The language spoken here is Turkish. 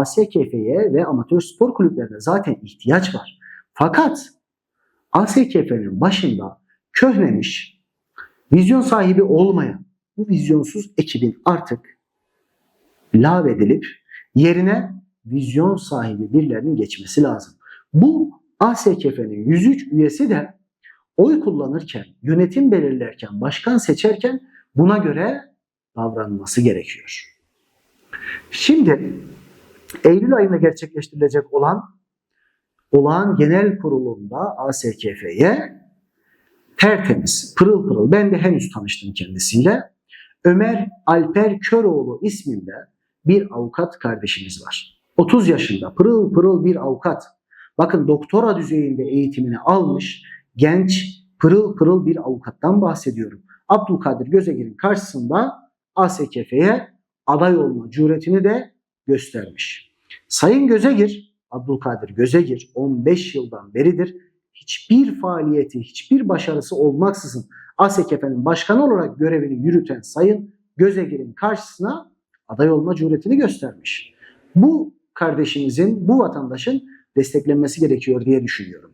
ASKF'ye ve amatör spor kulüplerine zaten ihtiyaç var. Fakat ASKF'nin başında köhnemiş, vizyon sahibi olmayan bu vizyonsuz ekibin artık lağvedilip yerine vizyon sahibi birilerinin geçmesi lazım. Bu ASKF'nin 103 üyesi de oy kullanırken, yönetim belirlerken, başkan seçerken buna göre davranması gerekiyor. Şimdi Eylül ayında gerçekleştirilecek olan olağan genel kurulunda ASKF'ye tertemiz, pırıl pırıl, ben de henüz tanıştım kendisiyle. Ömer Alper Köroğlu isminde bir avukat kardeşimiz var. 30 yaşında pırıl pırıl bir avukat. Bakın doktora düzeyinde eğitimini almış genç pırıl pırıl bir avukattan bahsediyorum. Abdülkadir Gözegir'in karşısında ASKF'ye aday olma cüretini de göstermiş. Sayın Gözegir, Abdülkadir Gözegir 15 yıldan beridir hiçbir faaliyeti, hiçbir başarısı olmaksızın ASKF'nin başkanı olarak görevini yürüten Sayın Gözegir'in karşısına aday olma cüretini göstermiş. Bu kardeşimizin, bu vatandaşın desteklenmesi gerekiyor diye düşünüyorum.